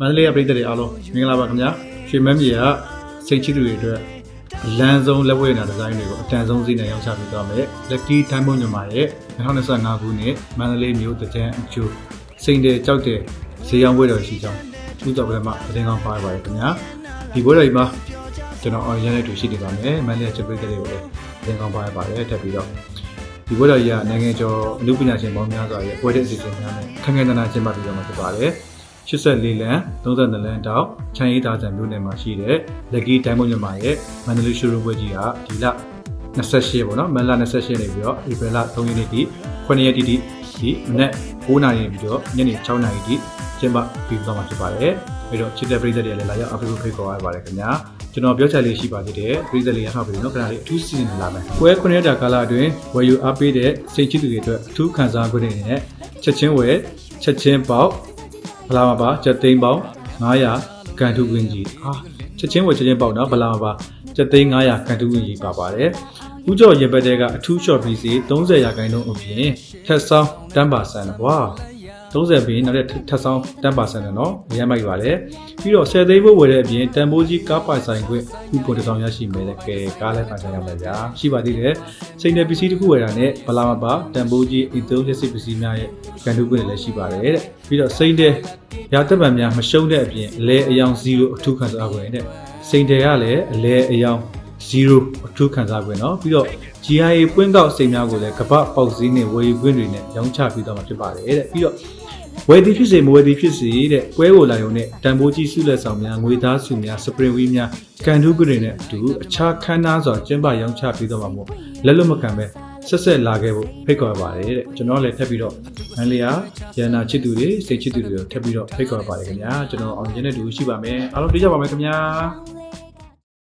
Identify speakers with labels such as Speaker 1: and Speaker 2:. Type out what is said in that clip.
Speaker 1: မန္တလေးကပြည်သက်တွေအားလုံးမင်္ဂလာပါခင်ဗျာရွှေမန်းမြေကစိတ်ချသူတွေအတွက်အလန်းဆုံးလက်ဝဲနာဒီဇိုင်းတွေကိုအတန်ဆုံးဈေးနဲ့ရောင်းချပေးသွားမယ် Lucky Diamond ညမာရဲ့2025ခုနှစ်မန္တလေးမြို့တကြံအကျိုးစိန်တယ်ကြောက်တယ်ဈေးရောင်းပွဲတော်ရှိကြောင်းသူ့တော်ကလေးမှာသတင်းကောင်းပါရပါတယ်ခင်ဗျာဒီပွဲတော်ကြီးမှာကျွန်တော်အောင်ရတဲ့တူရှိနေပါမယ်မန္တလေးချက်ပိတ်တဲ့တွေကိုလည်းသတင်းကောင်းပါရပါတယ်ထပ်ပြီးတော့ဒီဘွဲတော်ကြီးကနိုင်ငံကျော်အမှုပညာရှင်ပေါင်းများစွာရဲ့ပွဲတဲ့အစီအစဉ်များနဲ့ခက်ခဲတနာကျင်းပပြီးတော့မှာဖြစ်ပါတယ် 84လမ်း32လမ်းတောက်ချမ်းရီတာဆန်မြို့နယ်မှာရှိတဲ့ Lucky Diamond ညမာရဲ့မန္တလေးရှိုးရုံးပွဲကြီးကဒီလ28ပေါ့နော်မန်လ28နေပြီးတော့ဧပြီလ3ရက်နေ့ထိ9ရက်တိတိဒီမနေ့9နာရီပြီးတော့ညနေ6နာရီထိကျင်းပပြီးတော့မှာဖြစ်ပါတယ်ပြီးတော့ချစ်တဲ့ပြည်သက်တွေလည်းလာရောက်အပိဖိတ်ခေါ်ရပါတယ်ခင်ဗျာကျွန်တော်ပြောချင်လေးရှိပါသေးတယ်ပြည်သက်လေးရထားပြီနော်ခဏလေးအထူးစီစဉ်လာမယ်ပွဲ9ရက်တာကာလအတွင်းဝယ်ယူအားပေးတဲ့စိတ်ချစ်သူတွေအတွက်အထူးခံစား권အနေနဲ့ချက်ချင်းဝယ်ချက်ချင်းပေါက် ဘလာမပါချက်သိန်းပေါက်900ကန်ထုခွင်းကြီးဟာချက်ချင်းဝယ်ချက်ချင်းပေါက်နော်ဘလာမပါချက်သိန်း900ကန်ထုခွင်းကြီးပါပါတယ်ဥကြော်ရင်ပတ်တဲ့ကအထူး short piece 30ရာခိုင်နှုန်းအပြင်ထက်ဆောင်တန်းပါဆန်ဝါ 30ဘီနောက်တဲ့ထက်ဆောင်တန်းပါဆန်တယ်နော်ရမ်းမိုက်ပါတယ်ပြီးတော့10သိန်းဖို့ဝယ်တဲ့အပြင်တန်ဖိုးကြီးကားပိုင်ဆိုင်ခွင့်ခုပုံတစ်ဆောင်ရရှိမယ်လေကဲကားလည်းပိုင်ဆိုင်ရမယ်ဗျာရှိပါသေးတယ်စိန်နယ်ပစ္စည်းတစ်ခုဝယ်တာနဲ့ဘလာမပါတန်ဖိုးကြီးအီသုံးလက်စစ်ပစ္စည်းများရဲ့ကန်ထုခွင့်လည်းရှိပါတယ်တဲ့ပြီးတော့စိန်တဲ့ရာတက်ပံများမရှုံးတဲ့အပြင်အလဲအယောင်0အထူးခံစားခွင့်တဲ့စိန်တယ်ကလည်းအလဲအယောင် 0အထူးခံစားခွင့်เนาะပြီးတော့ GIA ပွင့်ကောက်စိန်များကိုလည်းကပတ်ပေါက်စည်းနဲ့ဝယ်ယူခွင့်တွေနဲ့ရောင်းချပြီးတော့မှာဖြစ်ပါတယ်တဲ့ပြီးတော့ဝယ်သည်ဖြစ်စေမဝယ်သည်ဖြစ်စေတဲ့ပွဲကိုလာရုံနဲ့တန်ဖိုးကြီးစုလက်ဆောင်များငွေသားစုများစပရင်ဝီးများကန်ထူးခွင့်တွေနဲ့အတူအခြားခန်းသားစွာကျင်းပရောင်းချပြီးတော့မှာမို့လက်လွတ်မခံပဲဆက်ဆက်လာခဲ့ဖို့ဖိတ်ခေါ်ပါတယ်တဲ့ကျွန်တော်လည်းထပ်ပြီးတော့မန်လေးယာရန်နာချစ်သူတွေစိတ်ချစ်သူတွေကိုထပ်ပြီးတော့ဖိတ်ခေါ်ပါတယ်ခင်ဗျာကျွန်တော်အောင်ရင်းတဲ့တူရှိပါမယ်အားလုံးတွေ့ကြပါမယ်ခင်ဗျာ